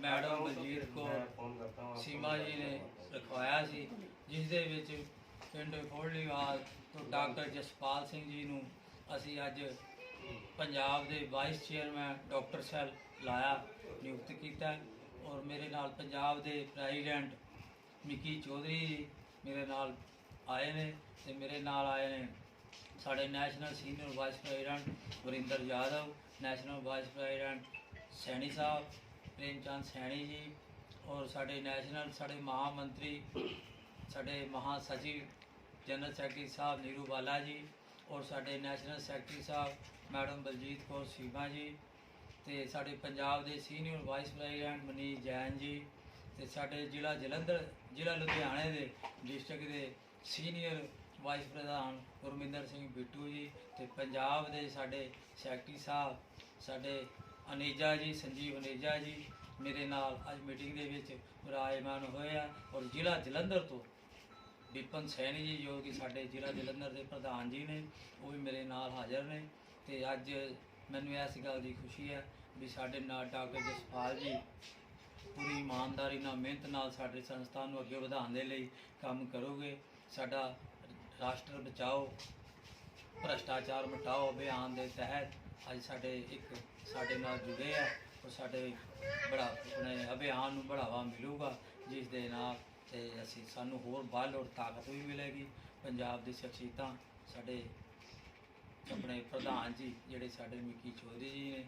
Madam Baljit Kaur Seema ਜੀ ਨੇ ਰਖਵਾਇਆ ਸੀ ਜਿਸ ਦੇ ਵਿੱਚ ਪਿੰਡ ਫੋੜਲੀਵਾਲ ਤੋਂ ਡਾਕਟਰ ਜਸਪਾਲ ਸਿੰਘ ਜੀ ਨੂੰ ਅਸੀਂ ਅੱਜ ਪੰਜਾਬ ਦੇ ਵਾਈਸ ਚੇਅਰਮੈਨ ਡਾਕਟਰ ਸੈਲ ਲਾਇਆ ਨਿਯੁਕਤ ਕੀਤਾ। ਔਰ ਮੇਰੇ ਨਾਲ ਪੰਜਾਬ ਦੇ ਪ੍ਰੈਜ਼ੀਡੈਂਟ ਮਿੱਕੀ ਚੌਧਰੀ ਜੀ ਮੇਰੇ ਨਾਲ ਆਏ ਨੇ ਤੇ ਮੇਰੇ ਨਾਲ ਆਏ ਨੇ ਸਾਡੇ national senior vice president Varinder Yadav national vice president Saini Sahib, Prem Chand Saini ji ਔਰ ਸਾਡੇ ਨੈਸ਼ਨਲ, ਸਾਡੇ ਮਹਾਮੰਤਰੀ, ਸਾਡੇ ਮਹਾਸਚਿਵ ਜਨਰਲ ਸੈਕਟਰੀ ਸਾਹਿਬ ਨੀਰੂ ਬਾਲਾ ਜੀ ਔਰ ਸਾਡੇ national secretary Sahib madam Baljit Kaur Seema ji ਤੇ ਸਾਡੇ ਪੰਜਾਬ ਦੇ senior vice president Manish Jain ji ਤੇ ਸਾਡੇ ਜ਼ਿਲ੍ਹਾ ਜਲੰਧਰ, ਜ਼ਿਲ੍ਹਾ ਲੁਧਿਆਣੇ ਦੇ ਡਿਸਟ੍ਰਿਕਟ ਦੇ ਸੀਨੀਅਰ ਵਾਈਸ ਪ੍ਰਧਾਨ ਗੁਰਮਿੰਦਰ ਸਿੰਘ ਬਿੱਟੂ ਜੀ ਤੇ ਪੰਜਾਬ ਦੇ ਸਾਡੇ ਸੈਕਟਰੀ ਸਾਹਿਬ, ਸਾਡੇ ਅਨੇਜਾ ਜੀ, ਸੰਜੀਵ ਅਨੇਜਾ ਜੀ, ਮੇਰੇ ਨਾਲ ਅੱਜ ਮੀਟਿੰਗ ਦੇ ਵਿੱਚ ਵਿਰਾਜਮਾਨ ਹੋਇਆ ਔਰ ਜ਼ਿਲ੍ਹਾ ਜਲੰਧਰ ਤੋਂ ਵਿਪਨ ਸੈਣੀ ਜੀ, ਜੋ ਕਿ ਸਾਡੇ ਜ਼ਿਲ੍ਹਾ ਜਲੰਧਰ ਦੇ ਪ੍ਰਧਾਨ ਜੀ ਨੇ, ਉਹ ਵੀ ਮੇਰੇ ਨਾਲ ਹਾਜ਼ਰ ਨੇ ਤੇ ਅੱਜ ਮੈਨੂੰ ਇਸ ਗੱਲ ਦੀ ਖੁਸ਼ੀ ਹੈ ਵੀ ਸਾਡੇ ਨਾਲ ਡਾਕਟਰ ਜਸਪਾਲ ਜੀ ਪੂਰੀ ਇਮਾਨਦਾਰੀ ਨਾਲ, ਮਿਹਨਤ ਨਾਲ ਸਾਡੇ ਸੰਸਥਾ ਨੂੰ ਅੱਗੇ ਵਧਾਉਣ ਦੇ ਲਈ ਕੰਮ ਕਰੋਗੇ, ਸਾਡਾ ਰਾਸ਼ਟਰ ਬਚਾਓ ਭ੍ਰਸ਼ਟਾਚਾਰ ਮਿਟਾਓ ਅਭਿਆਨ ਦੇ ਤਹਿਤ ਅੱਜ ਸਾਡੇ ਇੱਕ ਸਾਡੇ ਨਾਲ ਜੁੜੇ ਆ ਔਰ ਸਾਡੇ ਬੜਾ ਆਪਣੇ ਅਭਿਆਨ ਨੂੰ ਬੜਾਵਾ ਮਿਲੂਗਾ, ਜਿਸ ਦੇ ਨਾਲ ਤੇ ਅਸੀਂ ਸਾਨੂੰ ਹੋਰ ਬਲ ਔਰ ਤਾਕਤ ਵੀ ਮਿਲੇਗੀ। ਪੰਜਾਬ ਦੀ ਸ਼ਖਸੀਅਤਾਂ ਸਾਡੇ ਆਪਣੇ ਪ੍ਰਧਾਨ ਜੀ ਜਿਹੜੇ ਸਾਡੇ ਮਿੱਕੀ ਚੌਧਰੀ ਜੀ ਨੇ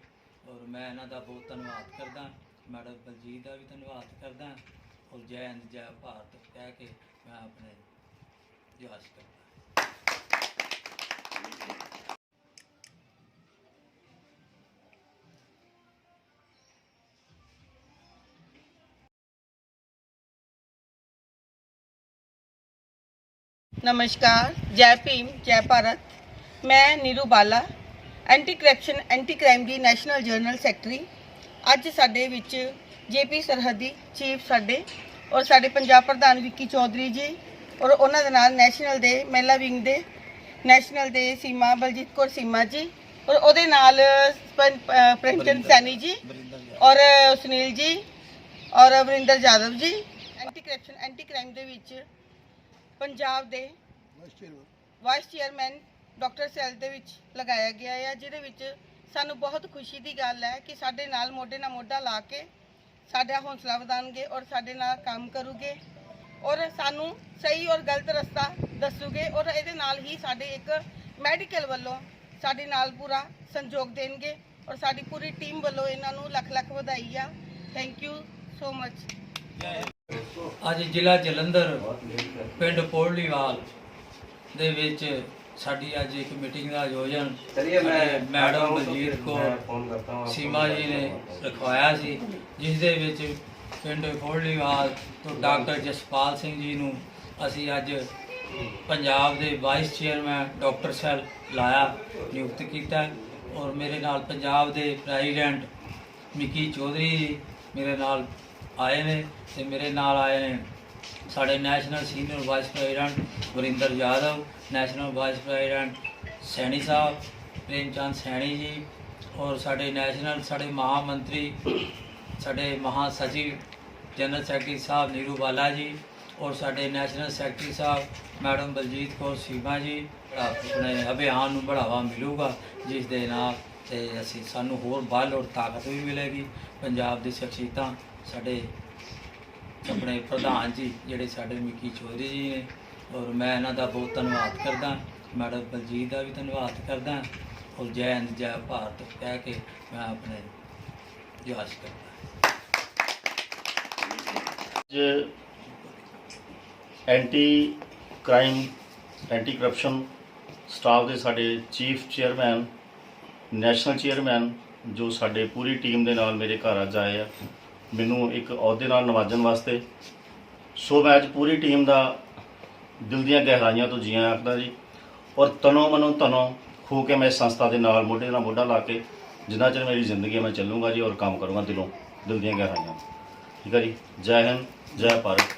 ਔਰ ਮੈਂ ਇਹਨਾਂ ਦਾ ਬਹੁਤ ਧੰਨਵਾਦ ਕਰਦਾ, ਮੈਡਮ ਬਲਜੀਤ ਦਾ ਵੀ ਧੰਨਵਾਦ ਕਰਦਾ ਔਰ ਜੈ ਹਿੰਦ, ਜੈ ਭਾਰਤ ਕਹਿ ਕੇ ਮੈਂ ਆਪਣੇ ਜਹਾਜ਼ ਕਰਦਾ। ਨਮਸਕਾਰ ਜੈ ਭੀਮ ਜੈ ਭਾਰਤ ਮੈਂ Neeru Bala anti corruption anti crime ਦੀ ਨੈਸ਼ਨਲ ਜਨਰਲ ਸੈਕਟਰੀ ਅੱਜ ਸਾਡੇ ਵਿੱਚ ਜੇਪੀ ਸਰਹੱਦੀ ਚੀਫ ਸਾਡੇ ਔਰ ਸਾਡੇ ਪੰਜਾਬ ਪ੍ਰਧਾਨ ਵਿੱਕੀ ਚੌਧਰੀ ਜੀ ਔਰ ਉਹਨਾਂ ਦੇ ਨਾਲ ਨੈਸ਼ਨਲ ਦੇ ਮਹਿਲਾ ਵਿੰਗ ਦੇ ਨੈਸ਼ਨਲ ਦੇ ਸੀਮਾ ਬਲਜੀਤ ਕੌਰ ਸੀਮਾ ਜੀ ਔਰ ਉਹਦੇ ਨਾਲ ਪ੍ਰੇਮਚੰਦ ਸੈਣੀ ਜੀ ਔਰ ਸੁਨੀਲ ਜੀ ਔਰ ਵਰਿੰਦਰ ਜਾਦਵ ਜੀ। ਐਂਟੀ ਕਰਪਸ਼ਨ ਐਂਟੀ ਕ੍ਰਾਈਮ ਦੇ ਵਿੱਚ ਪੰਜਾਬ ਦੇ ਵਾਈਸ ਚੇਅਰਮੈਨ ਡਾਕਟਰ ਸੈਲ ਦੇ ਵਿੱਚ ਲਗਾਇਆ ਗਿਆ ਹੈ ਜਿਹਦੇ ਵਿੱਚ ਸਾਨੂੰ ਬਹੁਤ ਖੁਸ਼ੀ ਦੀ ਗੱਲ ਹੈ ਕਿ ਸਾਡੇ ਨਾਲ ਮੋਢੇ ਨਾਲ ਮੋਢਾ ਲਾ ਕੇ ਸਾਡਾ ਹੌਸਲਾ ਵਧਾਉਣਗੇ ਔਰ ਸਾਡੇ ਨਾਲ ਕੰਮ ਕਰੂਗੇ ਔਰ ਸਾਨੂੰ ਸਹੀ ਔਰ ਗਲਤ ਰਸਤਾ ਦੱਸੂਗੇ ਔਰ ਇਹਦੇ ਨਾਲ ਹੀ ਸਾਡੇ ਇੱਕ ਮੈਡੀਕਲ ਵੱਲੋਂ ਸਾਡੇ ਨਾਲ ਪੂਰਾ ਸੰਯੋਗ ਦੇਣਗੇ ਔਰ ਸਾਡੀ ਪੂਰੀ ਟੀਮ ਵੱਲੋਂ ਇਹਨਾਂ ਨੂੰ ਲੱਖ ਲੱਖ ਵਧਾਈ ਆ। ਥੈਂਕ ਯੂ ਸੋ ਮਚ ਅੱਜ ਜ਼ਿਲ੍ਹਾ ਜਲੰਧਰ ਪਿੰਡ ਪੋੜਲੀਵਾਲ ਦੇ ਵਿੱਚ ਸਾਡੀ ਅੱਜ ਇੱਕ ਮੀਟਿੰਗ ਦਾ ਆਯੋਜਨ ਮੈਡਮ ਬਲਜੀਤ ਕੋ ਸੀਮਾ ਜੀ ਨੇ ਰਖਵਾਇਆ ਸੀ ਜਿਸ ਦੇ ਵਿੱਚ ਪਿੰਡ ਖੋੜਲੀਵਾਲ ਤੋਂ ਡਾਕਟਰ ਜਸਪਾਲ ਸਿੰਘ ਜੀ ਨੂੰ ਅਸੀਂ ਅੱਜ ਪੰਜਾਬ ਦੇ ਵਾਈਸ ਚੇਅਰਮੈਨ ਡਾਕਟਰ ਸੈਲ ਲਾਇਆ, ਨਿਯੁਕਤ ਕੀਤਾ ਔਰ ਮੇਰੇ ਨਾਲ ਪੰਜਾਬ ਦੇ ਪ੍ਰੈਜ਼ੀਡੈਂਟ ਮਿੱਕੀ ਚੌਧਰੀ ਜੀ ਮੇਰੇ ਨਾਲ ਆਏ ਨੇ ਤੇ ਮੇਰੇ ਨਾਲ ਆਏ ਨੇ ਸਾਡੇ national senior vice president Varinder Yadav national vice president Saini Sahib Prem Chand Saini ji ਔਰ ਸਾਡੇ ਨੈਸ਼ਨਲ ਸਾਡੇ ਮਹਾਮੰਤਰੀ, ਸਾਡੇ ਮਹਾਸਚਿਵ ਜਨਰਲ ਸੈਕਟਰੀ ਸਾਹਿਬ ਨੀਰੂ ਬਾਲਾ ਜੀ ਔਰ ਸਾਡੇ national secretary Sahib, madam Baljit Kaur Seema ji ਆਪਣੇ ਅਭਿਆਨ ਨੂੰ ਬੜਾਵਾ ਮਿਲੂਗਾ, ਜਿਸ ਦੇ ਨਾਲ ਤੇ ਅਸੀਂ ਸਾਨੂੰ ਹੋਰ ਬਲ ਔਰ ਤਾਕਤ ਵੀ ਮਿਲੇਗੀ। ਪੰਜਾਬ ਦੀ ਸ਼ਖਸੀਅਤਾਂ ਸਾਡੇ ਆਪਣੇ ਪ੍ਰਧਾਨ ਜੀ, ਜਿਹੜੇ ਸਾਡੇ ਮਿੱਕੀ ਚੌਧਰੀ ਜੀ ਨੇ, ਔਰ ਮੈਂ ਇਹਨਾਂ ਦਾ ਬਹੁਤ ਧੰਨਵਾਦ ਕਰਦਾ। ਮੈਡਮ ਬਲਜੀਤ ਦਾ ਵੀ ਧੰਨਵਾਦ ਕਰਦਾ। ਔਰ ਜੈ ਹਿੰਦ, ਜੈ ਭਾਰਤ ਕਹਿ ਕੇ ਮੈਂ ਆਪਣੇ ਯਾਦ ਕਰਦਾ। ਅੱਜ anti crime, anti corruption staff ਦੇ ਸਾਡੇ ਚੀਫ ਚੇਅਰਮੈਨ, ਨੈਸ਼ਨਲ ਚੇਅਰਮੈਨ, ਜੋ ਸਾਡੇ ਪੂਰੀ ਟੀਮ ਦੇ ਨਾਲ ਮੇਰੇ ਘਰ ਅੱਜ ਆਏ ਆ, ਮੈਨੂੰ ਇੱਕ ਅਹੁਦੇ ਨਾਲ ਨਵਾਜਣ ਵਾਸਤੇ। ਸੋ ਮੈਂ ਅੱਜ ਪੂਰੀ ਟੀਮ ਦਾ ਦਿਲ ਦੀਆਂ ਗਹਿਰਾਈਆਂ ਤੋਂ ਜੀਆਂ ਆਖਦਾ ਜੀ ਔਰ ਤਨੋ ਮਨੋਂ ਤਨੋ ਖੋ ਕੇ ਮੈਂ ਸੰਸਥਾ ਦੇ ਨਾਲ ਮੋਢੇ ਨਾਲ ਮੋਢਾ ਲਾ ਕੇ ਜਿੰਨਾ ਚਿਰ ਮੇਰੀ ਜ਼ਿੰਦਗੀ ਮੈਂ ਚੱਲੂੰਗਾ ਜੀ ਔਰ ਕੰਮ ਕਰੂੰਗਾ ਦਿਲੋਂ, ਦਿਲ ਦੀਆਂ ਗਹਿਰਾਈਆਂ ਠੀਕ ਹੈ ਜੀ? ਜੈ ਹਿੰਦ, ਜੈ ਭਾਰਤ।